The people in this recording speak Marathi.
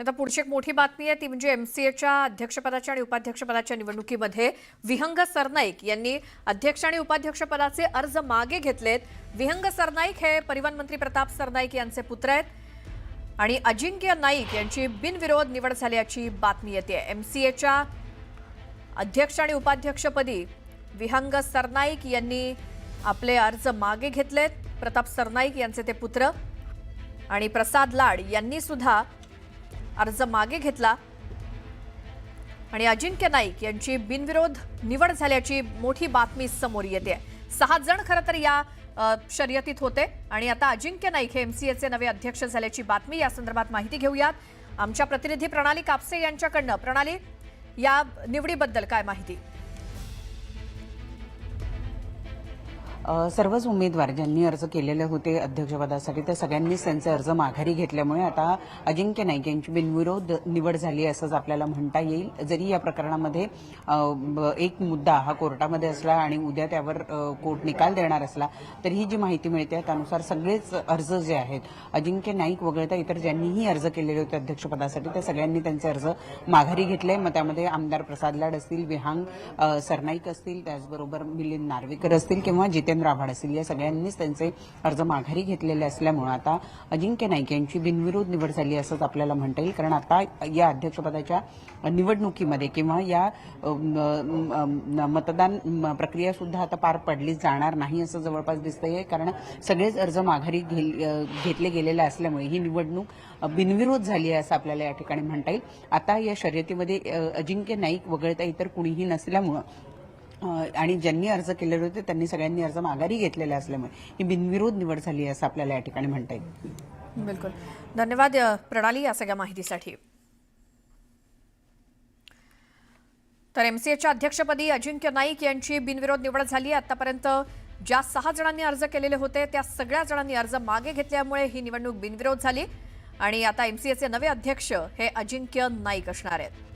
आता पुढची एक मोठी बातमी आहे ती म्हणजे एमसीएच्या अध्यक्षपदाच्या आणि उपाध्यक्षपदाच्या निवडणुकीमध्ये विहंग सरनाईक यांनी अध्यक्ष आणि उपाध्यक्षपदाचे अर्ज मागे घेतलेत. विहंग सरनाईक हे परिवहन मंत्री प्रताप सरनाईक यांचे पुत्र आहेत आणि अजिंक्य नाईक यांची बिनविरोध निवड झाल्याची बातमी येते. एमसीएच्या अध्यक्ष आणि उपाध्यक्षपदी विहंग सरनाईक यांनी आपले अर्ज मागे घेतलेत. प्रताप सरनाईक यांचे ते पुत्र आणि प्रसाद लाड यांनी सुद्धा अर्ज मागे घेतला. आणि अजिंक्य नाईक यांची बिनविरोध निवड झाल्याची मोठी बातमी समोर येते. सहा जण खरं तर या शर्यतीत होते. आणि आता अजिंक्य नाईक हे एमसीएचे नवे अध्यक्ष झाल्याची बातमी या संदर्भात माहिती घेऊयात. आमच्या प्रतिनिधी प्रणाली कापसे यांच्याकडनं. प्रणाली या निवडीबद्दल काय माहिती? सर्वच उमेदवार ज्यांनी अर्ज केलेले होते अध्यक्षपदासाठी त्या सगळ्यांनीच त्यांचे अर्ज माघारी घेतल्यामुळे आता अजिंक्य नाईक यांची बिनविरोध निवड झाली असंच आपल्याला म्हणता येईल. जरी या प्रकरणामध्ये एक मुद्दा हा कोर्टामध्ये असला आणि उद्या त्यावर कोर्ट निकाल देणार असला तर ही जी माहिती मिळते त्यानुसार सगळेच अर्ज जे आहेत अजिंक्य नाईक वगळता इतर ज्यांनीही अर्ज केलेले होते अध्यक्षपदासाठी त्या सगळ्यांनी त्यांचे अर्ज माघारी घेतले. मग त्यामध्ये आमदार प्रसाद लाड असतील विहांग सरनाईक असतील त्याचबरोबर मिलिंद नार्वेकर असतील किंवा जितेंद्र आव्हाड असतील. या सगळ्यांनीच त्यांचे अर्ज माघारी घेतलेले असल्यामुळे आता अजिंक्य नाईक यांची बिनविरोध निवड झाली असंच आपल्याला म्हणता येईल. कारण आता या अध्यक्षपदाच्या निवडणुकीमध्ये किंवा या मतदान म, प्रक्रिया सुद्धा आता पार पडली जाणार नाही असं जवळपास दिसतंय. कारण सगळेच अर्ज माघारी घेतले गेलेले असल्यामुळे ही निवडणूक बिनविरोध झाली आहे असं आपल्याला या ठिकाणी म्हणता येईल. आता या शर्यतीमध्ये अजिंक्य नाईक वगळता इतर कुणीही नसल्यामुळं आणि ज्यांनी अर्ज केलेले होते त्यांनी सगळ्यांनी अर्ज माघारी घेतलेले असल्यामुळे ही बिनविरोध निवड झाली आहे असं आपल्याला या ठिकाणी म्हणता येईल. बिलकुल. धन्यवाद प्रणाली या सगळ्या माहितीसाठी. तर एमसीएच्या अध्यक्षपदी अजिंक्य नाईक यांची बिनविरोध निवड झाली. आतापर्यंत ज्या सहा जणांनी अर्ज केलेले होते त्या सगळ्या जणांनी अर्ज मागे घेतल्यामुळे ही निवडणूक बिनविरोध झाली. आणि आता एमसीएचे नवे अध्यक्ष हे अजिंक्य नाईक असणार आहेत.